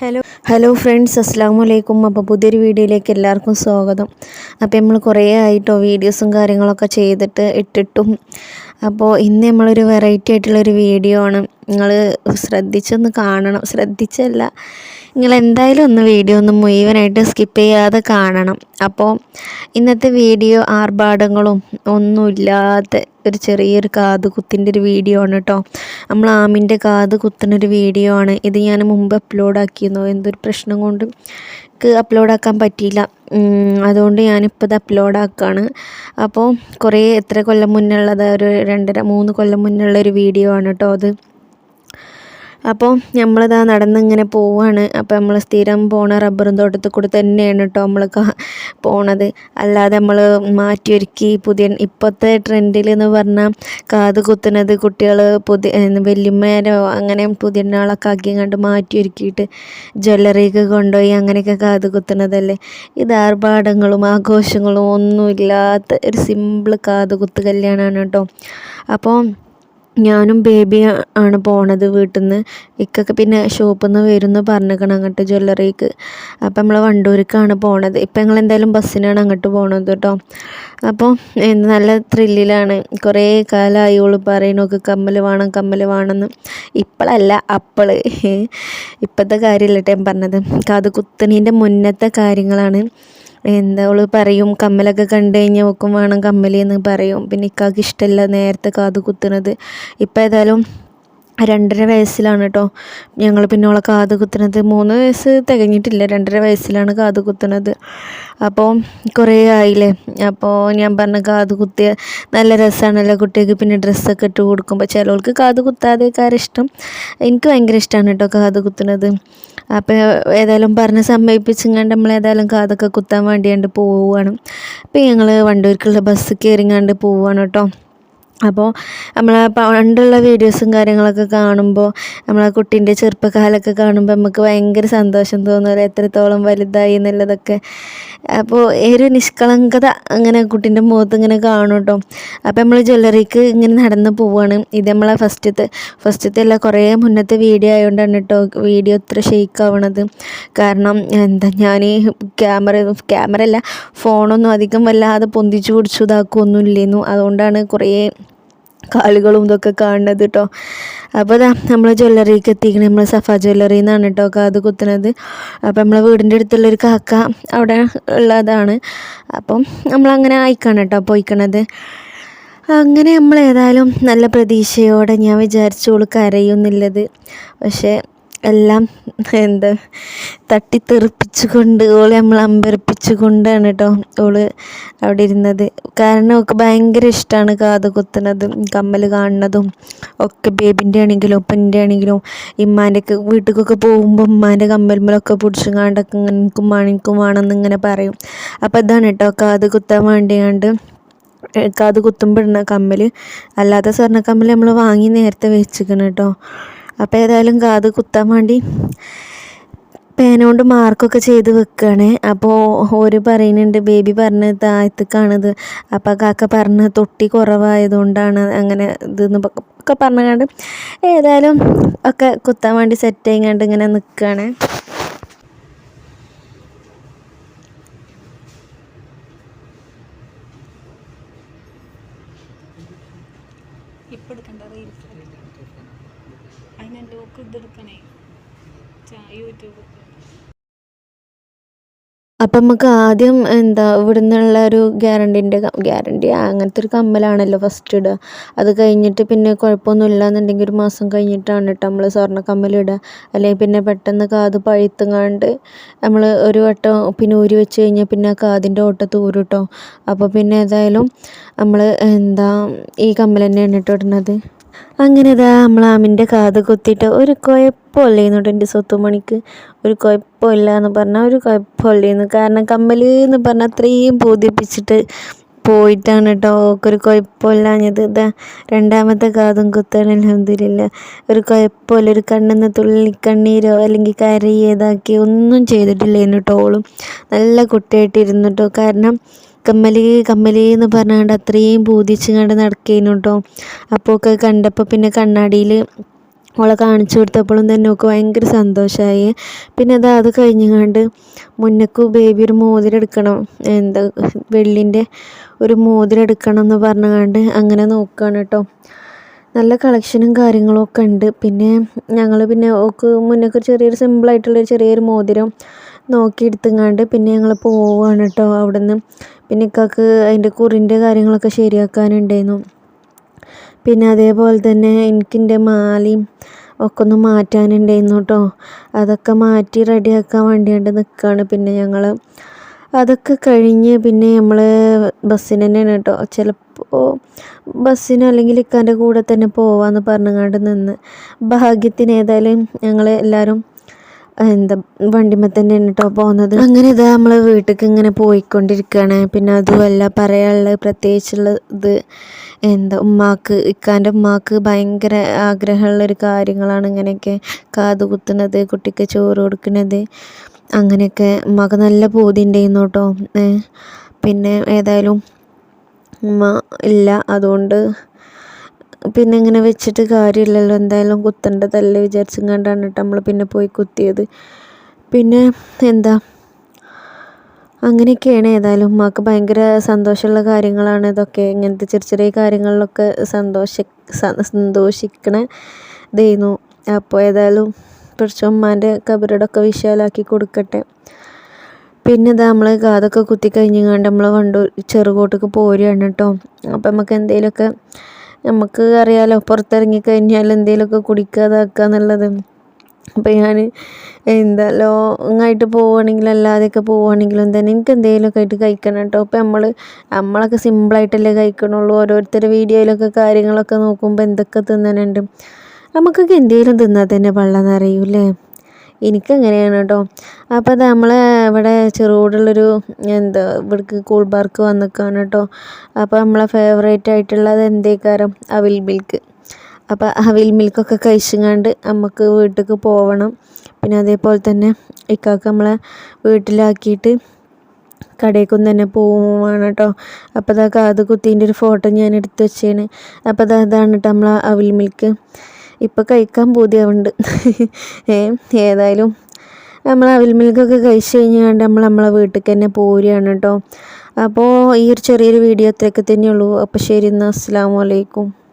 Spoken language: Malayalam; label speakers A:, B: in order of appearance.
A: ഹലോ ഹലോ ഫ്രണ്ട്സ് അസ്സാം വലൈക്കും അപ്പോൾ പുതിയൊരു വീഡിയോയിലേക്ക് എല്ലാവർക്കും സ്വാഗതം. അപ്പോൾ നമ്മൾ കുറേ ആയിട്ടോ വീഡിയോസും കാര്യങ്ങളൊക്കെ ചെയ്തിട്ട് ഇട്ടിട്ടും. അപ്പോൾ ഇന്ന് നമ്മളൊരു വെറൈറ്റി ആയിട്ടുള്ളൊരു വീഡിയോ ആണ്. നിങ്ങൾ ശ്രദ്ധിച്ചൊന്ന് കാണണം. ശ്രദ്ധിച്ചല്ല. നിങ്ങൾ എന്തായാലും ഒന്ന് വീഡിയോ ഒന്ന് മുഴുവനായിട്ട് സ്കിപ്പ് ചെയ്യാതെ കാണണം. അപ്പോൾ ഇന്നത്തെ വീഡിയോ ആർഭാടങ്ങളും ഒന്നുമില്ലാത്ത ഒരു ചെറിയൊരു കാത് കുത്തിന്റെ ഒരു വീഡിയോ ആണ് കേട്ടോ നമ്മൾ ആമിന്റെ കാത് കുത്തുന്നൊരു വീഡിയോ ആണ്. ഇത് ഞാൻ മുമ്പ് അപ്ലോഡ് ആക്കിയിരുന്നു. എന്തൊരു പ്രശ്നം കൊണ്ട് എനിക്ക് അപ്ലോഡ് ആക്കാൻ പറ്റിയില്ല. അതുകൊണ്ട് ഞാനിപ്പോൾ ഇത് അപ്ലോഡ് ആക്കുകയാണ് അപ്പോൾ കുറേ എത്ര കൊല്ലം മുന്നുള്ളത് ഒരു രണ്ടര മൂന്ന് കൊല്ലം മുന്നുള്ള ഒരു വീഡിയോ ആണ് കേട്ടോ അത്. അപ്പോൾ നമ്മളിതാ നടന്നിങ്ങനെ പോവാണ്. അപ്പോൾ നമ്മൾ സ്ഥിരം പോണ റബ്ബറും തോട്ടത്തിൽ കൂടെ തന്നെയാണ് കേട്ടോ നമ്മൾ പോണത്. അല്ലാതെ നമ്മൾ മാറ്റിയൊരുക്കി പുതിയ ഇപ്പോഴത്തെ ട്രെൻഡിൽ എന്ന് പറഞ്ഞാൽ കാത് കുത്തുന്നത് കുട്ടികൾ പുതിയ വല്യമ്മേരോ അങ്ങനെ പുതിയ ആളൊക്കെ ആക്കി കണ്ട് മാറ്റിയൊരുക്കിയിട്ട് ജ്വല്ലറിയൊക്കെ കൊണ്ടുപോയി അങ്ങനെയൊക്കെ കാത് കുത്തുന്നതല്ലേ. ഇത് ആർഭാടങ്ങളും ആഘോഷങ്ങളും ഒന്നുമില്ലാത്ത ഒരു സിമ്പിൾ കാത് കുത്ത് കല്യാണമാണ് കേട്ടോ അപ്പോൾ ഞാനും ബേബി ആണ് പോണത് വീട്ടിൽ നിന്ന് ഇക്കൊക്കെ പിന്നെ ഷോപ്പിൽ നിന്ന് വരുമെന്ന് പറഞ്ഞേക്കണം അങ്ങോട്ട് ജ്വല്ലറിക്ക്. അപ്പം നമ്മൾ വണ്ടൂർക്കാണ് പോണത്. ഇപ്പം ഞങ്ങൾ എന്തായാലും ബസ്സിനാണ് അങ്ങോട്ട് പോണത് കേട്ടോ അപ്പോൾ നല്ല ത്രില്ലിലാണ് കുറേ കാലമായി ഓൾ പറയണൊക്കെ കമ്മൽ വേണം കമ്മൽ വേണമെന്ന് ഇപ്പോഴല്ല അപ്പോൾ ഇപ്പോഴത്തെ കാര്യമല്ല ഞാൻ പറഞ്ഞത്. കാത് കുത്തണീന്റെ മുന്നത്തെ കാര്യങ്ങളാണ്. എന്താ അവൾ പറയും കമ്മലൊക്കെ കണ്ടു കഴിഞ്ഞാൽ നോക്കും വേണം കമ്മൽ എന്ന് പറയും. പിന്നെ ഇക്കാക്ക് ഇഷ്ടമല്ല നേരത്തെ കാത് കുത്തുന്നത് ഇപ്പം ഏതായാലും രണ്ടര വയസ്സിലാണ് കേട്ടോ ഞങ്ങൾ പിന്നെ അവളെ കാത് കുത്തുന്നത്. മൂന്ന് വയസ്സ് തികഞ്ഞിട്ടില്ല. രണ്ടര വയസ്സിലാണ് കാത് കുത്തുന്നത്. അപ്പോൾ കുറേ ആയില്ലേ? അപ്പോൾ ഞാൻ പറഞ്ഞ കാത് കുത്തിയ നല്ല രസമാണല്ലോ കുട്ടികൾക്ക് പിന്നെ ഡ്രസ്സൊക്കെ ഇട്ട് കൊടുക്കുമ്പോൾ. ചിലവർക്ക് കാത് കുത്താതേക്കാരെ ഇഷ്ടം. എനിക്ക് ഭയങ്കര ഇഷ്ടമാണ് കേട്ടോ കാത് കുത്തുന്നത്. അപ്പോൾ ഏതായാലും പറഞ്ഞ് സമ്മതിപ്പിച്ചിങ്ങാണ്ട് നമ്മൾ ഏതായാലും കാതൊക്കെ കുത്താൻ വേണ്ടിയാണ്ട് പോവുകയാണ്. അപ്പോൾ ഞങ്ങൾ വണ്ടൂർക്കുള്ള ബസ് കയറിങ്ങാണ്ട് പോവുകയാണ് കേട്ടോ അപ്പോൾ നമ്മൾ പണ്ടുള്ള വീഡിയോസും കാര്യങ്ങളൊക്കെ കാണുമ്പോൾ നമ്മളെ കുട്ടീന്റെ ചെറുപ്പകാലമൊക്കെ കാണുമ്പോൾ നമുക്ക് ഭയങ്കര സന്തോഷം തോന്നുന്നത് എത്രത്തോളം വലുതായി എന്നുള്ളതൊക്കെ. അപ്പോൾ ഒരു നിഷ്കളങ്കത അങ്ങനെ കുട്ടീന്റെ മുഖത്ത് ഇങ്ങനെ കാണും കേട്ടോ അപ്പോൾ നമ്മൾ ജ്വല്ലറിക്ക് ഇങ്ങനെ നടന്ന് പോവുകയാണ് ഇത് നമ്മളെ ഫസ്റ്റത്തെ ഫസ്റ്റത്തെ അല്ല കുറേ മുന്നത്തെ വീഡിയോ ആയതുകൊണ്ടാണ് കേട്ടോ വീഡിയോ ഇത്ര ഷെയ്ക്ക് ആവണത് കാരണം എന്താ ഞാൻ ക്യാമറ ക്യാമറ അല്ല ഫോണൊന്നും അധികം വല്ലാതെ പൊന്തിച്ചു പിടിച്ചു ഇതാക്കുകയൊന്നും ഇല്ലേന്നു അതുകൊണ്ടാണ് കുറേ കാളുകളും ഇതൊക്കെ കാണുന്നത് കേട്ടോ അപ്പോൾ അതാ നമ്മൾ ജ്വല്ലറിക്ക് എത്തിക്കണേ. നമ്മൾ സഫ ജ്വല്ലറി എന്നാണ് കേട്ടോ കാത് കുത്തുന്നത് അപ്പോൾ നമ്മളെ വീടിന്റെ അടുത്തുള്ളൊരു കാക്ക അവിടെ ഉള്ളതാണ്. അപ്പം നമ്മളങ്ങനെ ആയിക്കാണ് കേട്ടോ പോയിക്കണത്. അങ്ങനെ നമ്മൾ ഏതായാലും നല്ല പ്രതീക്ഷയോടെ ഞാൻ വിചാരിച്ചോളൂ കരയുന്നില്ലത് പക്ഷേ എല്ലാം എന്താ തട്ടിത്തെറിപ്പിച്ചുകൊണ്ട് ഓൾ നമ്മൾ അമ്പരപ്പിച്ചു കൊണ്ടാണ് കേട്ടോ ഓൾ അവിടെ ഇരുന്നത്. കാരണം ഒക്കെ ഭയങ്കര ഇഷ്ടമാണ് കാത് കുത്തുന്നതും കമ്മൽ കാണുന്നതും ഒക്കെ ബേബിന്റെ ആണെങ്കിലും ഉപ്പന്റെ ആണെങ്കിലും ഇമ്മാന്റെ ഒക്കെ വീട്ടിലേക്കൊക്കെ പോകുമ്പോൾ ഉമ്മാന്റെ കമ്മൽമലൊക്കെ പിടിച്ചും കാണ്ടൊക്കെ എനിക്കും വേണം വേണമെന്ന് ഇങ്ങനെ പറയും. അപ്പോൾ ഇതാണ് കേട്ടോ കാത് കുത്താൻ വേണ്ടിയാണ്ട് കാത് കുത്തുമ്പോൾ കമ്മൽ അല്ലാത്ത സ്വർണ കമ്മൽ നമ്മൾ വാങ്ങി നേരത്തെ വെച്ചിരിക്കണം കേട്ടോ അപ്പോൾ ഏതായാലും കാത് കുത്താൻ വേണ്ടി പേന കൊണ്ട് മാർക്കൊക്കെ ചെയ്ത് വെക്കുകയാണ് അപ്പോൾ ഓര് പറയുന്നുണ്ട് ബേബി പറഞ്ഞ് താഴത്തേക്കാണിത് അപ്പോൾ കാക്ക പറഞ്ഞ് തൊട്ടി കുറവായതുകൊണ്ടാണ് അങ്ങനെ ഇതെന്ന് ഒക്കെ പറഞ്ഞുകൊണ്ട് ഏതായാലും ഒക്കെ കുത്താൻ വേണ്ടി സെറ്റ് ആയിങ്ങാണ്ട് ഇങ്ങനെ നിൽക്കുകയാണ്
B: ഇപ്പം എടുക്കണ്ട. അതിന് ലോക്ക് ഇതെടുക്കണേ. യൂട്യൂബ്
A: അപ്പം നമുക്ക് ആദ്യം എന്താ ഇവിടെ നിന്നുള്ള ഒരു ഗ്യാരണ്ടീന്റെ ഗ്യാരണ്ടി അങ്ങനത്തെ ഒരു കമ്മലാണല്ലോ ഫസ്റ്റ് ഇടുക. അത് കഴിഞ്ഞിട്ട് പിന്നെ കുഴപ്പമൊന്നുമില്ല എന്നുണ്ടെങ്കിൽ ഒരു മാസം കഴിഞ്ഞിട്ടാണ് കേട്ടോ നമ്മൾ സ്വർണ കമ്മലിടുക അല്ലെങ്കിൽ പിന്നെ പെട്ടെന്ന് കാത് പഴുത്തുങ്ങാണ്ട് നമ്മൾ ഒരു വട്ടം പിന്നെ ഊരി വെച്ച് കഴിഞ്ഞാൽ പിന്നെ ആ കാതിന്റെ ഓട്ടത്ത് ഊരും അപ്പോൾ പിന്നെ ഏതായാലും നമ്മൾ എന്താ ഈ കമ്മൽ തന്നെയാണ് കേട്ടോ ഇടുന്നത്. അങ്ങനെ ഇതാ നമ്മളാമിന്റെ കാത് കുത്തിയിട്ട് ഒരു കുഴപ്പമില്ലേന്നു കേട്ടോ എന്റെ സ്വത്തുമണിക്ക്. ഒരു കുഴപ്പമില്ല എന്ന് പറഞ്ഞാൽ ഒരു കുഴപ്പമില്ലേന്നു കാരണം കമ്മൽ എന്ന് പറഞ്ഞാൽ അത്രയും ബോധിപ്പിച്ചിട്ട് പോയിട്ടാണ് കേട്ടോ. ഒരു കുഴപ്പമില്ലാഞ്ഞത് ഇതാ രണ്ടാമത്തെ കാതും കുത്താണ് അലഹമില്ല ഒരു കുഴപ്പമില്ല ഒരു കണ്ണിന്ന് തുള്ളിക്കണ്ണീരോ അല്ലെങ്കിൽ കരയോ ഇതാക്കി ഒന്നും ചെയ്തിട്ടില്ല ഓളും. നല്ല കുട്ടിയായിട്ടിരുന്നു കേട്ടോ കാരണം കമ്മൽ കമ്മൽ എന്ന് പറഞ്ഞുകൊണ്ട് അത്രയും പൂതിച്ച് കണ്ട് നടക്കേനു കേട്ടോ അപ്പോൾ ഒക്കെ കണ്ടപ്പോൾ പിന്നെ കണ്ണാടിയിൽ ഓളെ കാണിച്ചു കൊടുത്തപ്പോഴും തന്നെ ഒക്കെ ഭയങ്കര സന്തോഷമായി പിന്നെ അത് അത് കഴിഞ്ഞങ്ങാണ്ട് മുന്നക്ക് ബേബി ഒരു മോതിരം എടുക്കണം എന്താ വെള്ളിന്റെ ഒരു മോതിരം എടുക്കണം എന്ന് പറഞ്ഞുകൊണ്ട് അങ്ങനെ നോക്കുകയാണ് കേട്ടോ നല്ല കളക്ഷനും കാര്യങ്ങളൊക്കെ ഉണ്ട്. പിന്നെ ഞങ്ങൾ പിന്നെ ഓക്ക് മുന്നൊക്കെ ചെറിയൊരു സിമ്പിളായിട്ടുള്ളൊരു ചെറിയൊരു മോതിരം നോക്കി എടുത്തുങ്ങാണ്ട് പിന്നെ ഞങ്ങൾ പോവുകയാണ് കേട്ടോ അവിടെ നിന്ന് പിന്നെ ഇക്കാക്ക് അതിന്റെ കുറിന്റെ കാര്യങ്ങളൊക്കെ ശരിയാക്കാനുണ്ടായിരുന്നു. പിന്നെ അതേപോലെ തന്നെ എനിക്കിന്റെ മാലയും ഒക്കെ ഒന്ന് മാറ്റാനുണ്ടായിരുന്നു കേട്ടോ അതൊക്കെ മാറ്റി റെഡിയാക്കാൻ വേണ്ടിയാണ്ട് നിൽക്കുകയാണ് പിന്നെ ഞങ്ങൾ അതൊക്കെ കഴിഞ്ഞ് പിന്നെ നമ്മൾ ബസ്സിന് തന്നെയാണ് കേട്ടോ ചിലപ്പോൾ ബസ്സിന് അല്ലെങ്കിൽ ഇക്കാന്റെ കൂടെ തന്നെ പോവാമെന്ന് പറഞ്ഞങ്ങാണ്ട് നിന്ന്. ഭാഗ്യത്തിന് ഏതായാലും ഞങ്ങൾ എല്ലാവരും എന്താ വണ്ടിമ്മ തന്നെയാണ് കേട്ടോ പോകുന്നത് അങ്ങനെ ഇതാ നമ്മൾ വീട്ടിലേക്ക് ഇങ്ങനെ പോയിക്കൊണ്ടിരിക്കുകയാണ് പിന്നെ അതുമല്ല പറയാനുള്ള പ്രത്യേകിച്ചുള്ള ഇത് എന്താ ഉമ്മാക്ക് ഇക്കാന്റെ ഉമ്മാക്ക് ഭയങ്കര ആഗ്രഹമുള്ളൊരു കാര്യങ്ങളാണ് ഇങ്ങനെയൊക്കെ കാത് കുത്തുന്നത് കുട്ടിക്ക് ചോറ് കൊടുക്കുന്നത്. അങ്ങനെയൊക്കെ ഉമ്മാക്ക് നല്ല ബോധ്യം ഉണ്ടായിരുന്നു കേട്ടോ പിന്നെ ഏതായാലും ഉമ്മ ഇല്ല. അതുകൊണ്ട് പിന്നെ ഇങ്ങനെ വെച്ചിട്ട് കാര്യമില്ലല്ലോ. എന്തായാലും കുത്തേണ്ടതല്ലേ വിചാരിച്ചും കണ്ടാണ് കേട്ടോ നമ്മൾ പിന്നെ പോയി കുത്തിയത്. പിന്നെ എന്താ? അങ്ങനെയൊക്കെയാണ് ഏതായാലും. ഉമ്മാക്ക് ഭയങ്കര സന്തോഷമുള്ള കാര്യങ്ങളാണ് ഇതൊക്കെ. ഇങ്ങനത്തെ ചെറിയ ചെറിയ കാര്യങ്ങളിലൊക്കെ സന്തോഷ സന്തോഷിക്കണ ഇതായിരുന്നു. അപ്പോൾ ഏതായാലും കുറച്ച് ഉമ്മാന്റെ കബറടൊക്കെ വിശാലാക്കി കൊടുക്കട്ടെ. പിന്നെ ഇതാ നമ്മൾ കാതൊക്കെ കുത്തി കണ്ട് നമ്മൾ വണ്ടൂർ ചെറുകോട്ടൊക്കെ പോരുകയാണ് കേട്ടോ. അപ്പം നമുക്ക് എന്തെങ്കിലുമൊക്കെ നമുക്ക് അറിയാലോ പുറത്തിറങ്ങി കഴിഞ്ഞാൽ എന്തെങ്കിലുമൊക്കെ കുടിക്കാതാക്കുക എന്നുള്ളത് അപ്പം ഞാൻ എന്താ ലോങ്ങായിട്ട് പോവുകയാണെങ്കിലും അല്ലാതെയൊക്കെ പോവുകയാണെങ്കിലും തന്നെ എനിക്ക് എന്തെങ്കിലുമൊക്കെ ആയിട്ട് കഴിക്കണം കേട്ടോ. അപ്പം നമ്മൾ നമ്മളൊക്കെ സിമ്പിളായിട്ടല്ലേ കഴിക്കണുള്ളൂ. ഓരോരുത്തരുടെ വീഡിയോയിലൊക്കെ കാര്യങ്ങളൊക്കെ നോക്കുമ്പോൾ എന്തൊക്കെ തിന്നാനുണ്ട് നമുക്കൊക്കെ എന്തെങ്കിലും തിന്നാൽ തന്നെ വെള്ളം നിറയൂലേ എനിക്കങ്ങനെയാണ് കേട്ടോ. അപ്പോൾ നമ്മൾ ഇവിടെ ചെറുകൂടുള്ളൊരു എന്താ ഇവിടേക്ക് കൂൾ പാർക്ക് വന്നിക്കാണ് കേട്ടോ. അപ്പോൾ നമ്മളെ ഫേവറേറ്റ് ആയിട്ടുള്ളത് എന്തേക്കാരം? അവിൽ മിൽക്ക്. അപ്പോൾ അവിൽ മിൽക്കൊക്കെ കഴിച്ചുങ്ങാണ്ട് നമുക്ക് വീട്ടിലേക്ക് പോവണം. പിന്നെ അതേപോലെ തന്നെ ഇക്കാക്ക് നമ്മളെ വീട്ടിലാക്കിയിട്ട് കടയിൽക്കൊന്നും തന്നെ പോവുകയാണ് കേട്ടോ. അപ്പോൾ അതാ കാത് കുത്തീന്റെ ഒരു ഫോട്ടോ ഞാൻ എടുത്ത് വെച്ചേന് അപ്പോൾ അതാ അതാണ് കേട്ടോ നമ്മളെ അവിൽ മിൽക്ക്. ഇപ്പോൾ കഴിക്കാൻ പൂതിയാവുന്നുണ്ട്. ഏ ഏതായാലും നമ്മൾ അവിൽ മിൽക്കൊക്കെ കഴിച്ച് കഴിഞ്ഞാണ്ട് നമ്മൾ നമ്മളെ വീട്ടിലേക്ക് തന്നെ പോരുകയാണ് കേട്ടോ. അപ്പോൾ ഈ ഒരു ചെറിയൊരു വീഡിയോ അത്രയൊക്കെ തന്നെയുള്ളൂ. അപ്പോൾ ശരി എന്നാൽ അസ്സാം വലൈക്കും